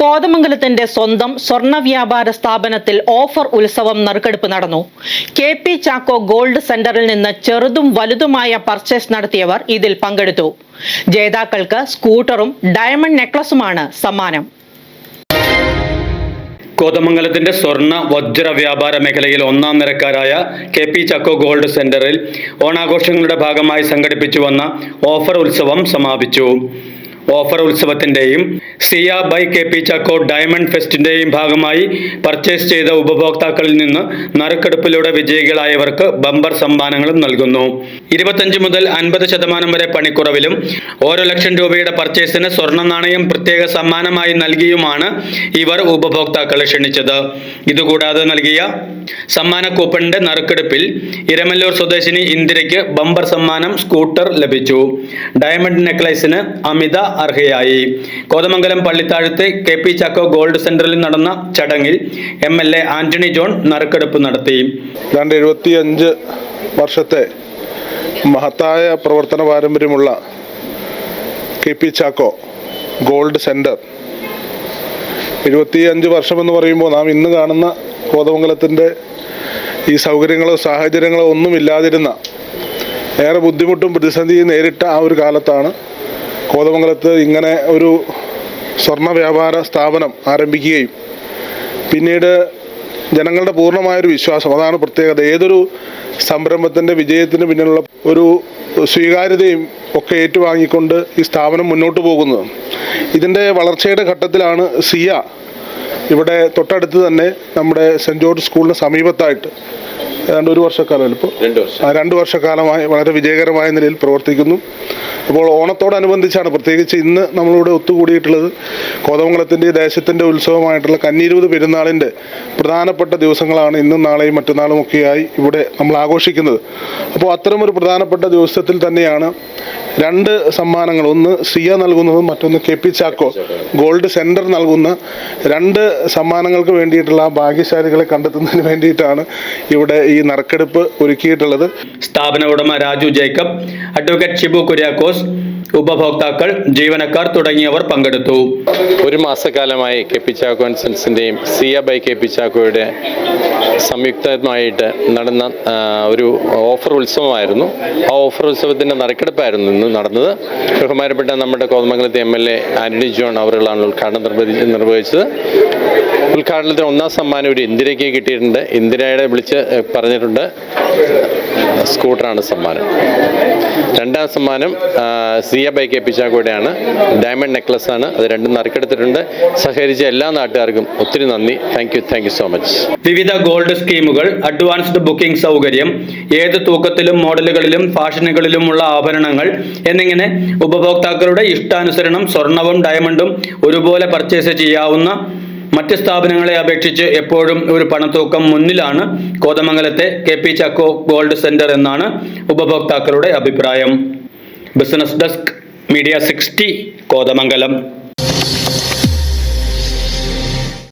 കോതമംഗലത്തിന്റെ സ്വന്തം സ്വർണ വ്യാപാര സ്ഥാപനത്തിൽ ഓഫർ ഉത്സവം നറുക്കെടുപ്പ് നടന്നു. കെ പി ചാക്കോ ഗോൾഡ് സെന്ററിൽ നിന്ന് ചെറുതും വലുതുമായ പർച്ചേസ് നടത്തിയവർ ഇതിൽ പങ്കെടുത്തു. ജേതാക്കൾക്ക് സ്കൂട്ടറും ഡയമണ്ട് നെക്ലസുമാണ് സമ്മാനം. കോതമംഗലത്തിന്റെ സ്വർണ വജ്ര വ്യാപാര മേഖലയിൽ ഒന്നാം നിരക്കാരായ കെ പി ചക്കോ ഗോൾഡ് സെന്ററിൽ ഓണാഘോഷങ്ങളുടെ ഭാഗമായി സംഘടിപ്പിച്ചു വന്ന ഓഫർ ഉത്സവം സമാപിച്ചു. ഓഫർ ഉത്സവത്തിന്റെയും സിയ by K P Chacko diamond ഫെസ്റ്റിന്റെയും ഭാഗമായി പർച്ചേസ് ചെയ്ത ഉപഭോക്താക്കളിൽ നിന്ന് നറുക്കെടുപ്പിലൂടെ വിജയികളായവർക്ക് ബമ്പർ സമ്മാനങ്ങളും നൽകുന്നു. ഇരുപത്തഞ്ച് മുതൽ അൻപത് ശതമാനം വരെ പണിക്കുറവിലും ഓരോ ലക്ഷം രൂപയുടെ പർച്ചേസിന് സ്വർണ നാണയം പ്രത്യേക സമ്മാനമായി നൽകിയുമാണ് ഇവർ ഉപഭോക്താക്കളെ ക്ഷണിച്ചത്. ഇതുകൂടാതെ നൽകിയ സമ്മാന കൂപ്പണിന്റെ നറുക്കെടുപ്പിൽ ഇരമല്ലൂർ സ്വദേശിനി ഇന്ദിരയ്ക്ക് ബമ്പർ സമ്മാനം സ്കൂട്ടർ ലഭിച്ചു. ഡയമണ്ട് നെക്ലൈസിന് അമിത അർഹയായി. കോതമംഗലം പള്ളിത്താഴത്തെ കെ പി ചക്കോ ഗോൾഡ് സെന്ററിൽ നടന്ന ചടങ്ങിൽ M L A Antony John നറുക്കെടുപ്പ് നടത്തി. ഏതാണ്ട് എഴുപത്തിയഞ്ച് വർഷത്തെ മഹത്തായ പ്രവർത്തന പാരമ്പര്യമുള്ള K P Chacko gold centre. എഴുപത്തിയഞ്ച് വർഷമെന്ന് പറയുമ്പോൾ നാം ഇന്ന് കാണുന്ന കോതമംഗലത്തിന്റെ ഈ സൗകര്യങ്ങളോ സാഹചര്യങ്ങളോ ഒന്നുമില്ലാതിരുന്ന ഏറെ ബുദ്ധിമുട്ടും പ്രതിസന്ധിയും നേരിട്ട ആ ഒരു കാലത്താണ് കോതമംഗലത്ത് ഇങ്ങനെ ഒരു സ്വർണ വ്യാപാര സ്ഥാപനം ആരംഭിക്കുകയും പിന്നീട് ജനങ്ങളുടെ പൂർണമായൊരു വിശ്വാസം അതാണ് പ്രത്യേകത. ഏതൊരു സംരംഭത്തിന്റെ വിജയത്തിന് പിന്നിലുള്ള ഒരു സ്വീകാര്യതയും ഒക്കെ ഏറ്റുവാങ്ങിക്കൊണ്ട് ഈ സ്ഥാപനം മുന്നോട്ട് പോകുന്നത്. ഇതിന്റെ വളർച്ചയുടെ ഘട്ടത്തിലാണ് സിയ ഇവിടെ തൊട്ടടുത്ത് തന്നെ നമ്മുടെ സെന്റ് ജോർജ് സ്കൂളിന് സമീപത്തായിട്ട് ഏതാണ്ട് ഒരു വർഷക്കാലം ഇപ്പോൾ ആ, രണ്ട് വർഷക്കാലമായി വളരെ വിജയകരമായ നിലയിൽ പ്രവർത്തിക്കുന്നു. അപ്പോൾ ഓണത്തോടനുബന്ധിച്ചാണ് പ്രത്യേകിച്ച് ഇന്ന് നമ്മളിവിടെ ഒത്തുകൂടിയിട്ടുള്ളത് കോതമംഗലത്തിന്റെ ദേശത്തിന്റെ ഉത്സവമായിട്ടുള്ള കന്നിരുപത് പെരുന്നാളിന്റെ പ്രധാനപ്പെട്ട ദിവസങ്ങളാണ് ഇന്നും നാളെയും മറ്റന്നാളും ഒക്കെയായി ഇവിടെ നമ്മൾ ആഘോഷിക്കുന്നത്. അപ്പോൾ അത്തരമൊരു പ്രധാനപ്പെട്ട ദിവസത്തിൽ തന്നെയാണ് രണ്ട് സമ്മാനങ്ങൾ. ഒന്ന് സിയ നൽകുന്നതും മറ്റൊന്ന് K P Chacko gold centre നൽകുന്ന രണ്ട് സമ്മാനങ്ങൾക്ക് വേണ്ടിയിട്ടുള്ള ആ ഭാഗ്യശാലികളെ കണ്ടെത്തുന്നതിന് വേണ്ടിയിട്ടാണ് ഇവിടെ ഈ നറുക്കെടുപ്പ് ഒരുക്കിയിട്ടുള്ളത്. സ്ഥാപന ഉടമ രാജു ജേക്കബ് അഡ്വക്കേറ്റ് ഷിബു കുര്യാക്കോസ് ഉപഭോക്താക്കൾ ജീവനക്കാർ തുടങ്ങിയവർ പങ്കെടുത്തു. ഒരു മാസക്കാലമായി കെ പി ചാക്കോ ആൻഡ് സൺസിന്റെയും സിയ ബൈ കെ പി ചാക്കോയുടെ സംയുക്തമായിട്ട് നടന്ന ഒരു ഓഫർ ഉത്സവമായിരുന്നു. ആ ഓഫർ ഉത്സവത്തിന്റെ നറുക്കെടുപ്പായിരുന്നു ഇന്ന് നടന്നത്. ബഹുമാനപ്പെട്ട നമ്മുടെ കോതമംഗലത്തെ M L A Antony John അവറുകളാണ് ഉദ്ഘാടനം നിർവഹിച്ചത്. ഉദ്ഘാടനത്തിന് ഒന്നാം സമ്മാനം ഒരു ഇന്ദിരയ്ക്ക് കിട്ടിയിട്ടുണ്ട്. ഇന്ദിരയുടെ വിളിച്ച് പറഞ്ഞിട്ടുണ്ട്. സ്കൂട്ടറാണ് സമ്മാനം. രണ്ടാം സമ്മാനം സിയ ബൈ കെ പിച്ചാക്കോടെയാണ് ഡയമണ്ട് നെക്ലസ് ആണ്. അത് രണ്ടും നറുക്കെടുത്തിട്ടുണ്ട്. സഹകരിച്ച എല്ലാ നാട്ടുകാർക്കും ഒത്തിരി നന്ദി. Thank you thank you so much വിവിധ ഗോൾഡ് സ്കീമുകൾ അഡ്വാൻസ്ഡ് ബുക്കിംഗ് സൗകര്യം ഏത് തൂക്കത്തിലും മോഡലുകളിലും ഫാഷനുകളിലുമുള്ള ആഭരണങ്ങൾ എന്നിങ്ങനെ ഉപഭോക്താക്കളുടെ ഇഷ്ടാനുസരണം സ്വർണവും ഡയമണ്ടും ഒരുപോലെ പർച്ചേസ് ചെയ്യാവുന്ന മറ്റ് സ്ഥാപനങ്ങളെ അപേക്ഷിച്ച് എപ്പോഴും ഒരു പണത്തൂക്കം മുന്നിലാണ് കോതമംഗലത്തെ K P Chacko gold centre എന്നാണ് ഉപഭോക്താക്കളുടെ അഭിപ്രായം. Business desk media sixty Kothamangalam.